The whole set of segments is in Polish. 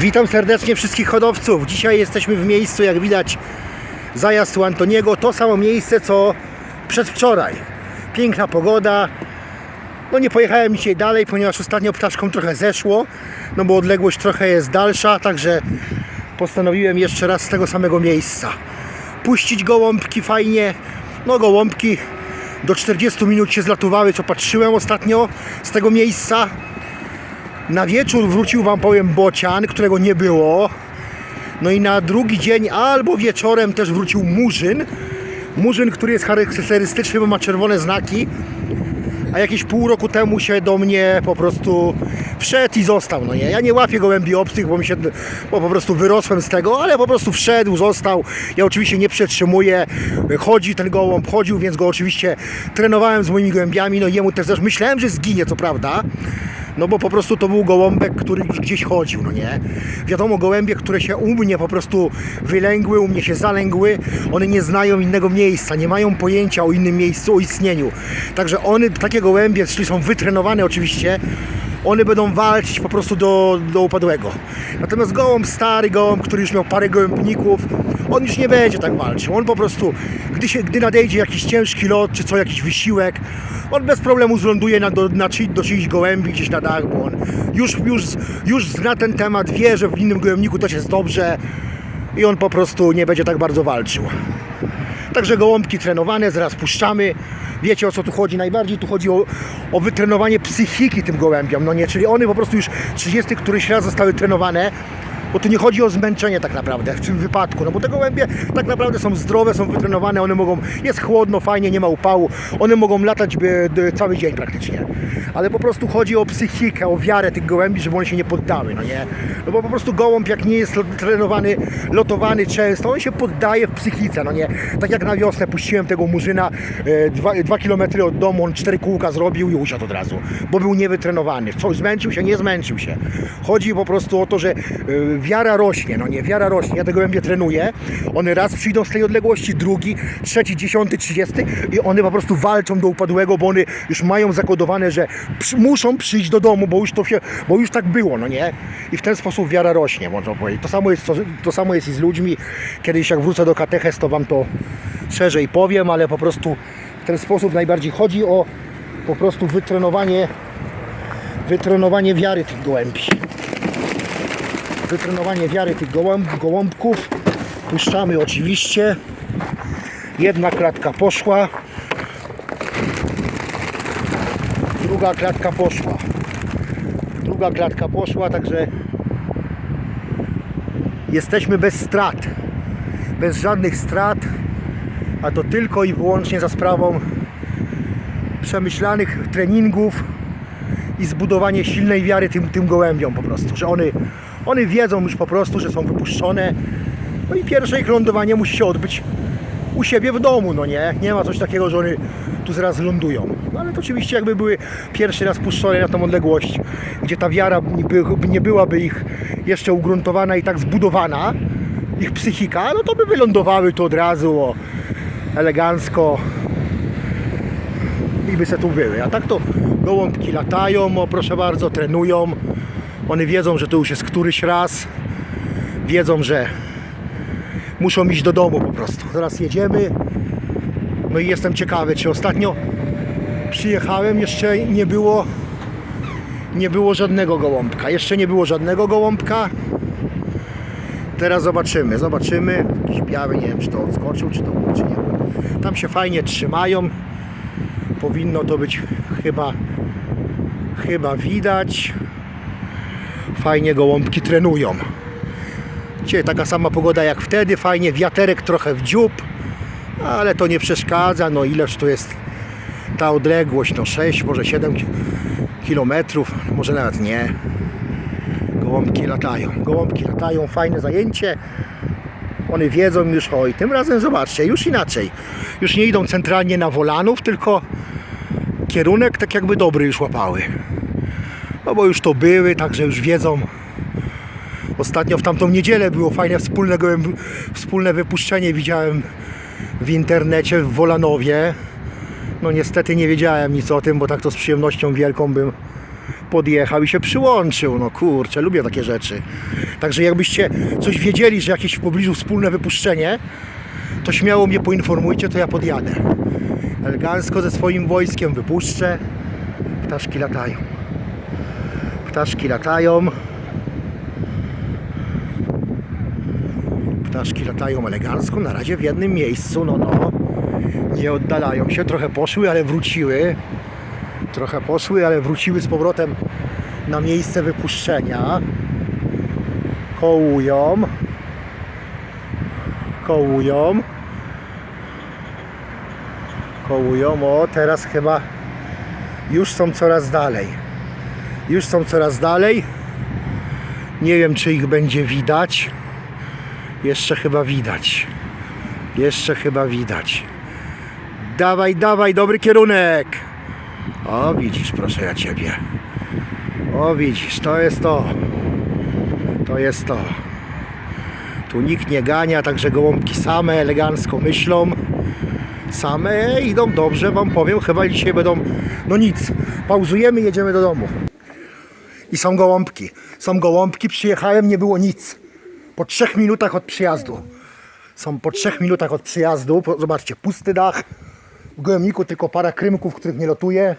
Witam serdecznie wszystkich hodowców. Dzisiaj jesteśmy w miejscu, jak widać, zajazd u Antoniego. To samo miejsce, co przedwczoraj. Piękna pogoda. No nie pojechałem dzisiaj dalej, ponieważ ostatnio ptaszkom trochę zeszło, no bo odległość trochę jest dalsza, także postanowiłem jeszcze raz z tego samego miejsca. Puścić gołąbki fajnie. No gołąbki do 40 minut się zlatuwały, co patrzyłem ostatnio z tego miejsca. Na wieczór wrócił Wam powiem bocian, którego nie było. No i na drugi dzień albo wieczorem też wrócił murzyn. Murzyn, który jest charakterystyczny, bo ma czerwone znaki. A jakieś pół roku temu się do mnie po prostu wszedł i został. No nie, ja nie łapię gołębi obcych, bo mi się, bo po prostu wyrosłem z tego, ale po prostu wszedł, został. Ja oczywiście nie przetrzymuję. Chodzi ten gołąb, chodził, więc go oczywiście trenowałem z moimi gołębiami. No i jemu też, też myślałem, że zginie, co prawda. No bo po prostu to był gołąbek, który już gdzieś chodził, no nie? Wiadomo, gołębie, które się u mnie po prostu wylęgły, u mnie się zalęgły, one nie znają innego miejsca, nie mają pojęcia o innym miejscu, o istnieniu. Także one, takie gołębie, czyli są wytrenowane oczywiście, one będą walczyć po prostu do, do upadłego. Natomiast gołąb stary, gołąb, który już miał parę gołębników, on już nie będzie tak walczył. On po prostu, gdy, się, gdy nadejdzie jakiś ciężki lot, czy co, jakiś wysiłek, on bez problemu zląduje na, do, na, czy- do czyichś gołębi gdzieś na dach, bo on już, już, już zna ten temat, wie, że w innym gołębniku też jest dobrze i on po prostu nie będzie tak bardzo walczył. Także gołąbki trenowane, zaraz puszczamy. Wiecie o co tu chodzi? Najbardziej tu chodzi o, o wytrenowanie psychiki tym gołębiom, no nie? Czyli one po prostu już 30 któryś raz zostały trenowane, bo tu nie chodzi o zmęczenie tak naprawdę w tym wypadku, no bo te gołębie tak naprawdę są zdrowe, są wytrenowane, one mogą, jest chłodno, fajnie, nie ma upału, one mogą latać cały dzień praktycznie. Ale po prostu chodzi o psychikę, o wiarę tych gołębi, żeby one się nie poddały, no nie? No bo po prostu gołąb jak nie jest trenowany, lotowany często, on się poddaje w psychice, no nie? Tak jak na wiosnę puściłem tego murzyna, e, dwa, dwa kilometry od domu, on cztery kółka zrobił i usiadł od razu, bo był niewytrenowany. Co, zmęczył się? Nie zmęczył się. Chodzi po prostu o to, że e, wiara rośnie, no nie? Wiara rośnie. Ja te gołębie trenuję, one raz przyjdą z tej odległości, drugi, trzeci, dziesiąty, trzydziesty i one po prostu walczą do upadłego, bo one już mają zakodowane, że muszą przyjść do domu, bo już to się, bo już tak było, no nie? I w ten sposób wiara rośnie, można powiedzieć. To samo jest, to, to samo jest i z ludźmi. Kiedyś jak wrócę do kateches, to Wam to szerzej powiem, ale po prostu w ten sposób najbardziej chodzi o po prostu wytrenowanie wytrenowanie wiary tych gołębi. Wytrenowanie wiary tych gołąb, gołąbków. Puszczamy oczywiście. Jedna klatka poszła. Druga klatka poszła. Druga klatka poszła, także jesteśmy bez strat. Bez żadnych strat, a to tylko i wyłącznie za sprawą przemyślanych treningów i zbudowanie silnej wiary tym, tym gołębiom po prostu, że one, one wiedzą już po prostu, że są wypuszczone. No i pierwsze ich lądowanie musi się odbyć u siebie w domu, no nie? Nie ma coś takiego, że one tu zaraz lądują. No ale to oczywiście jakby były pierwszy raz puszczone na tą odległość, gdzie ta wiara nie, by, nie byłaby ich jeszcze ugruntowana i tak zbudowana, ich psychika, no to by wylądowały tu od razu o, elegancko, i by se tu były. A tak to gołąbki latają, o proszę bardzo, trenują. One wiedzą, że to już jest któryś raz. Wiedzą, że muszą iść do domu po prostu. Zaraz jedziemy. No i jestem ciekawy, czy ostatnio przyjechałem, jeszcze nie było nie było żadnego gołąbka. Jeszcze nie było żadnego gołąbka. Teraz zobaczymy, zobaczymy. Jakiś biały, nie wiem czy to odskoczył, czy to czy nie. Tam się fajnie trzymają powinno to być chyba chyba widać fajnie gołąbki trenują Dzisiaj taka sama pogoda jak wtedy fajnie, wiaterek trochę w dziób ale to nie przeszkadza no ileż to jest ta odległość no 6, może 7 ki- kilometrów może nawet nie gołąbki latają gołąbki latają, fajne zajęcie one wiedzą już, oj, tym razem zobaczcie, już inaczej. Już nie idą centralnie na Wolanów, tylko kierunek tak jakby dobry już łapały. No bo już to były, także już wiedzą. Ostatnio w tamtą niedzielę było fajne wspólne, wspólne wypuszczenie, widziałem w internecie w Wolanowie. No niestety nie wiedziałem nic o tym, bo tak to z przyjemnością wielką bym podjechał i się przyłączył. No kurczę, lubię takie rzeczy. Także jakbyście coś wiedzieli, że jakieś w pobliżu wspólne wypuszczenie, to śmiało mnie poinformujcie, to ja podjadę. Elegancko ze swoim wojskiem wypuszczę. Ptaszki latają. Ptaszki latają. Ptaszki latają elegancko, na razie w jednym miejscu, no no. Nie oddalają się, trochę poszły, ale wróciły. Trochę poszły, ale wróciły z powrotem na miejsce wypuszczenia. Kołują. Kołują. Kołują. O, teraz chyba już są coraz dalej. Już są coraz dalej. Nie wiem, czy ich będzie widać. Jeszcze chyba widać. Jeszcze chyba widać. Dawaj, dawaj, dobry kierunek. O, widzisz, proszę ja ciebie. O, widzisz, to jest to. To jest to. Tu nikt nie gania, także gołąbki same elegancko myślą. Same idą dobrze, wam powiem. Chyba dzisiaj będą. No nic, pauzujemy, jedziemy do domu. I są gołąbki. Są gołąbki, przyjechałem, nie było nic. Po trzech minutach od przyjazdu. Są po trzech minutach od przyjazdu. Zobaczcie, pusty dach. W gołębniku tylko para krymków, których nie lotuje.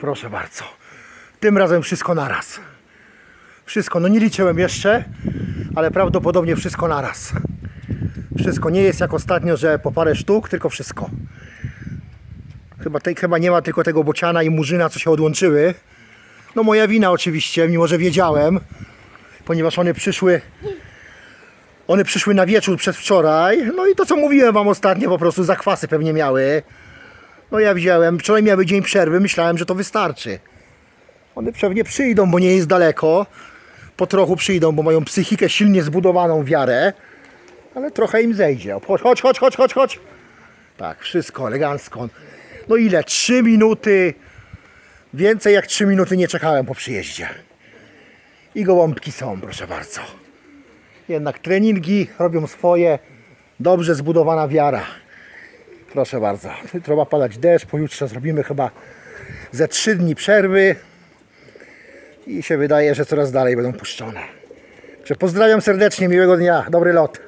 Proszę bardzo. Tym razem wszystko naraz. Wszystko, no nie liczyłem jeszcze, ale prawdopodobnie wszystko naraz. Wszystko nie jest jak ostatnio, że po parę sztuk, tylko wszystko. Chyba, tej, chyba nie ma tylko tego bociana i murzyna, co się odłączyły. No moja wina oczywiście, mimo że wiedziałem, ponieważ one przyszły one przyszły na wieczór przedwczoraj. No i to co mówiłem wam ostatnio, po prostu zakwasy pewnie miały. No ja widziałem, wczoraj miały dzień przerwy, myślałem, że to wystarczy. One pewnie przyjdą, bo nie jest daleko. Po trochu przyjdą, bo mają psychikę silnie zbudowaną, wiarę. Ale trochę im zejdzie. Chodź, chodź, chodź, chodź, chodź. Tak, wszystko elegancko. No ile? Trzy minuty. Więcej jak trzy minuty nie czekałem po przyjeździe. I gołąbki są, proszę bardzo. Jednak treningi robią swoje. Dobrze zbudowana wiara. Proszę bardzo. Jutro ma padać deszcz, pojutrze zrobimy chyba ze trzy dni przerwy. I się wydaje, że coraz dalej będą puszczone. Także pozdrawiam serdecznie, miłego dnia, dobry lot.